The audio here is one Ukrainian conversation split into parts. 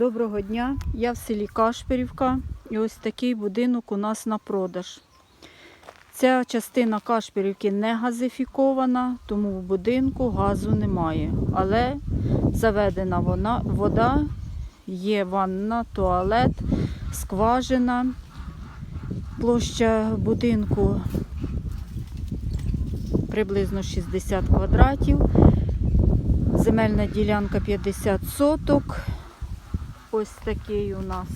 Доброго дня! Я в селі Кашпірівка і ось такий будинок у нас на продаж. Ця частина Кашпірівки не газифікована, тому в будинку газу немає. Але заведена вона, вода, є ванна, туалет, скважина. Площа будинку приблизно 60 квадратів. Земельна ділянка 50 соток. Ось такий у нас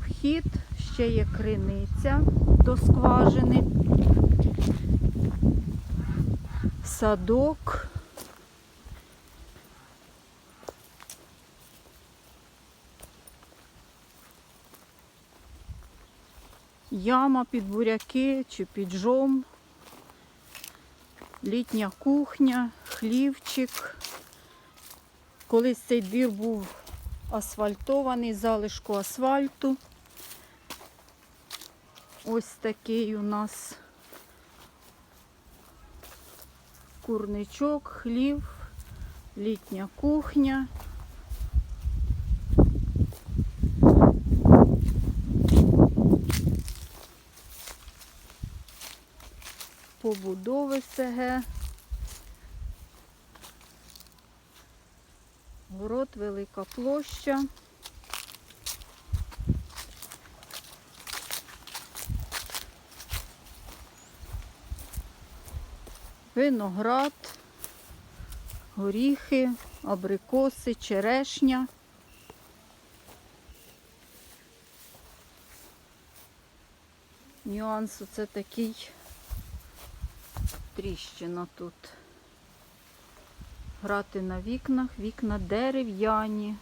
вхід, ще є криниця до скважини, садок. Яма під буряки чи під жом, літня кухня, хлівчик. Колись цей двір був асфальтований, залишку асфальту. Ось такий у нас курничок, хлів, літня кухня. Побудови СГ. Город, велика площа. Виноград, горіхи, абрикоси, черешня. Нюанс це такий тріщина тут грати на вікнах. Вікна дерев'яні,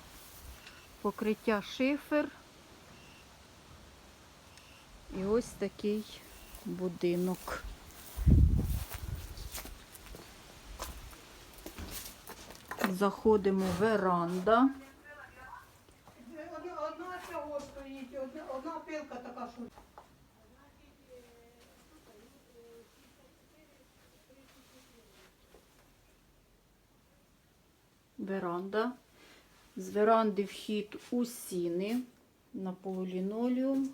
покриття шифер. І ось такий будинок. Заходимо в веранда. Одна, цього стоїть, одна пилка така, що Веранда. З веранди вхід у сіни на полулінолеум.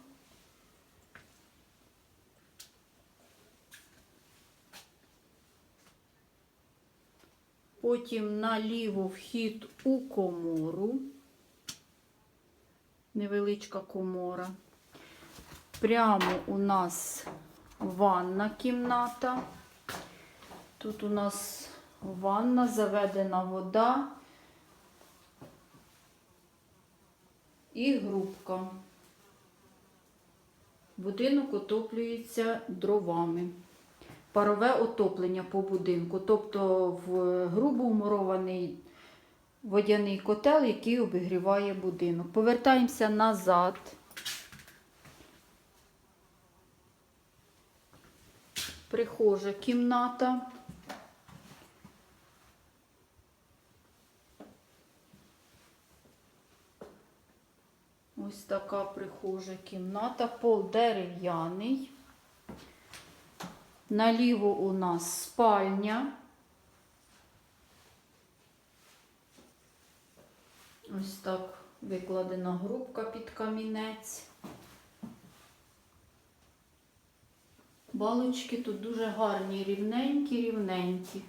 Потім наліво вхід у комору. Невеличка комора. Прямо у нас ванна кімната. Тут у нас ванна, заведена вода і грубка. Будинок отоплюється дровами. Парове отоплення по будинку, тобто в грубо вмурований водяний котел, який обігріває будинок. Повертаємося назад. Прихожа кімната. Ось така прихожа кімната, пол дерев'яний. Наліво у нас спальня. Ось так викладена грубка під камінець. Балочки тут дуже гарні, рівненькі, рівненькі.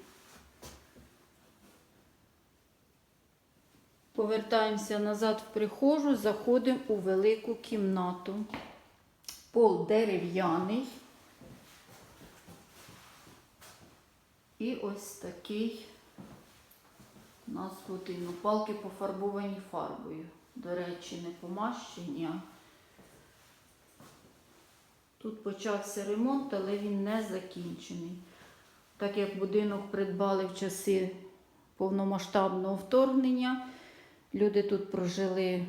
Повертаємося назад в прихожу, заходимо у велику кімнату. Пол дерев'яний. І ось такий у нас будинок. Палки пофарбовані фарбою. До речі, не помащені. Тут почався ремонт, але він не закінчений. Так як будинок придбали в часи повномасштабного вторгнення, люди тут прожили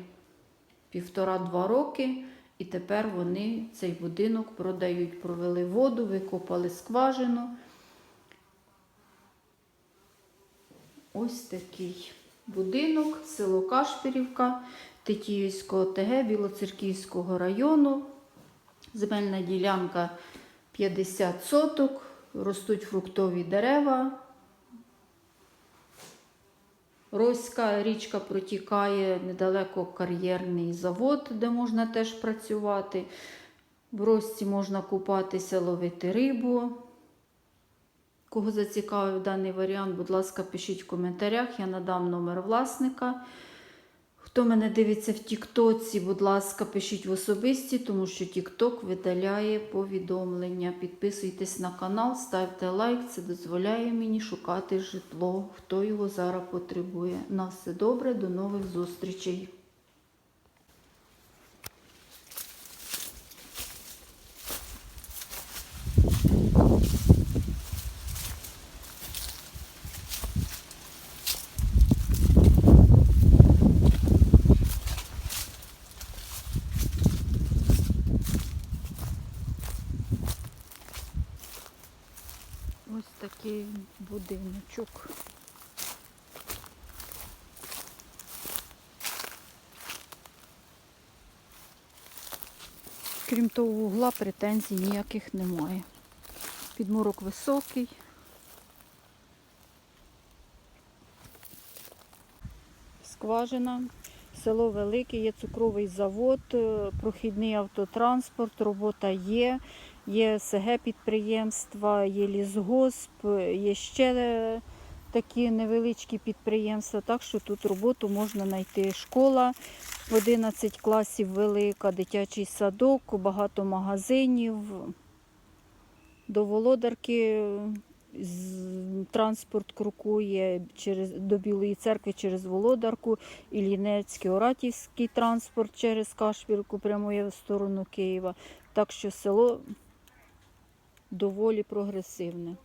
півтора-два роки, і тепер вони цей будинок продають, провели воду, викопали скважину. Ось такий будинок, село Кашпірівка, Тетіївського ТГ Білоцерківського району. Земельна ділянка 50 соток, ростуть фруктові дерева. Роська річка протікає недалеко кар'єрний завод, де можна теж працювати. В Росці можна купатися, ловити рибу. Кого зацікавив даний варіант, будь ласка, пишіть в коментарях, я надам номер власника. Хто мене дивиться в Тіктоці, будь ласка, пишіть в особисті, тому що Тікток видаляє повідомлення. Підписуйтесь на канал, ставте лайк, це дозволяє мені шукати житло, хто його зараз потребує. На все добре, до нових зустрічей. Ось такий будиночок. Крім того, вугла претензій ніяких немає. Підмурок високий. Скважина. Село Велике, є цукровий завод, е, прохідний автотранспорт, робота є, є СГ підприємства, є лісгосп, є ще такі невеличкі підприємства, так що тут роботу можна знайти. Школа 11 класів велика, дитячий садок, багато магазинів. До Володарки транспорт крокує через, до Білої церкви через Володарку, Іллінецький, Оратівський транспорт через Кашпірку прямує в сторону Києва. Так що село доволі прогресивне.